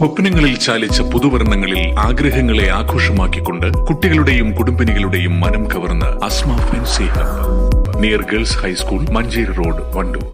സ്വപ്നങ്ങളിൽ ചാലിച്ച പുതുവർണങ്ങളിൽ ആഗ്രഹങ്ങളെ ആഘോഷമാക്കിക്കൊണ്ട് കുട്ടികളുടെയും കുടുംബിനികളുടെയും മനം കവർന്ന് Asma fancy hub. Near girls high school Manjeri road Wandoor.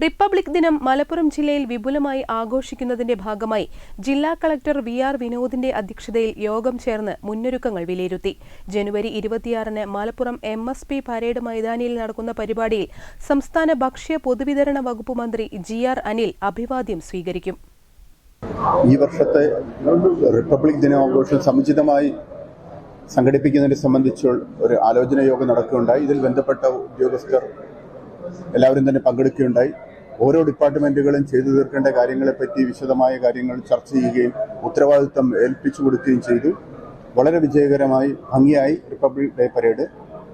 Republic ദിനം മലപ്പുറം ജില്ലയിൽ വിപുലമായി ആഘോഷിക്കുന്നതിന്റെ ഭാഗമായി ജില്ലാ കളക്ടർ വി ആർ വിനോദിന്റെ അധ്യക്ഷതയിൽ യോഗം ചേർന്ന് മുന്നൊരുക്കങ്ങൾ വിലയിരുത്തി. ജനുവരി ഇരുപത്തിയാറിന് Malappuram M S P parade മൈതാനിയിൽ നടക്കുന്ന പരിപാടിയിൽ സംസ്ഥാന ഭക്ഷ്യ പൊതുവിതരണ വകുപ്പ് മന്ത്രി ജി ആർ അനിൽ അഭിവാദ്യം സ്വീകരിക്കും. ഈ വർഷത്തെ റിപ്പബ്ലിക് ദിനാഘോഷം സമുചിതമായി സംഘടിപ്പിക്കുന്നതിനെ സംബന്ധിച്ച് ഒരു ആലോചന യോഗം നടക്കുകയുണ്ടായി. ഇതിൽ ബന്ധപ്പെട്ട ഉദ്യോഗസ്ഥർ എല്ലാവരും തന്നെ പങ്കെടുക്കുകയുണ്ടായി. ഓരോ ഡിപ്പാർട്ട്മെന്റുകളും ചെയ്തു തീർക്കേണ്ട കാര്യങ്ങളെപ്പറ്റി വിശദമായ കാര്യങ്ങൾ ചർച്ച ചെയ്യുകയും ഉത്തരവാദിത്തം ഏൽപ്പിച്ചു കൊടുക്കുകയും ചെയ്തു. വളരെ വിജയകരമായി ഭംഗിയായി റിപ്പബ്ലിക് ഡേ പരേഡ്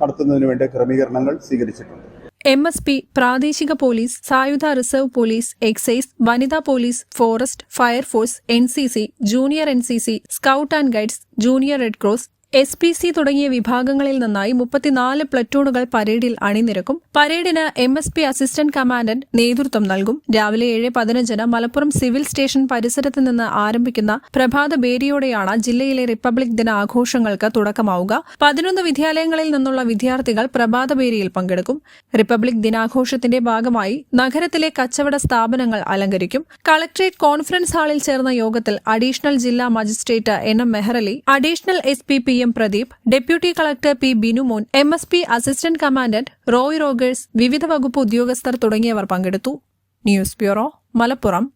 നടത്തുന്നതിന് വേണ്ട ക്രമീകരണങ്ങൾ സ്വീകരിച്ചിട്ടുണ്ട്. എം എസ് പി പ്രാദേശിക പോലീസ് സായുധ റിസർവ് പോലീസ് എക്സൈസ് വനിതാ police forest fire force N C C junior N C C scout and guides junior red cross S P C തുടങ്ങിയ വിഭാഗങ്ങളിൽ നിന്നായി മുപ്പത്തിനാല് പ്ലറ്റൂണുകൾ പരേഡിൽ അണിനിരക്കും. പരേഡിന് M S P assistant commandant നേതൃത്വം നൽകും. രാവിലെ ഏഴ് പതിനഞ്ചിന് മലപ്പുറം സിവിൽ സ്റ്റേഷൻ പരിസരത്ത് നിന്ന് ആരംഭിക്കുന്ന പ്രഭാത ബേരിയോടെയാണ് ജില്ലയിലെ റിപ്പബ്ലിക് ദിന ആഘോഷങ്ങൾക്ക് തുടക്കമാവുക. പതിനൊന്ന് വിദ്യാലയങ്ങളിൽ നിന്നുള്ള വിദ്യാർത്ഥികൾ പ്രഭാത ബേരിയിൽ പങ്കെടുക്കും. റിപ്പബ്ലിക് ദിനാഘോഷത്തിന്റെ ഭാഗമായി നഗരത്തിലെ കച്ചവട സ്ഥാപനങ്ങൾ അലങ്കരിക്കും. കളക്ട്രേറ്റ് കോൺഫറൻസ് ഹാളിൽ ചേർന്ന യോഗത്തിൽ അഡീഷണൽ ജില്ലാ magistrate N M Mehrali additional S P P M Pradeep deputy collector P Binumon M S P assistant commandant Roy Rogers വിവിധ വകുപ്പ് ഉദ്യോഗസ്ഥർ തുടങ്ങിയവർ പങ്കെടുത്തു. News bureau Malappuram.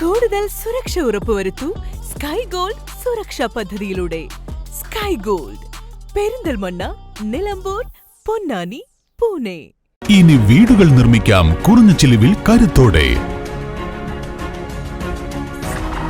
കൂടുതൽ സുരക്ഷ ഉറപ്പുവരുത്തു സ്കൈ ഗോൾഡ് സുരക്ഷാ പദ്ധതിയിലൂടെ. Sky gold Perinthalmanna Nilambur Ponnani Pune. ഇനി വീടുകൾ നിർമ്മിക്കാം കുറഞ്ഞ ചിലവിൽ കരുത്തോടെ.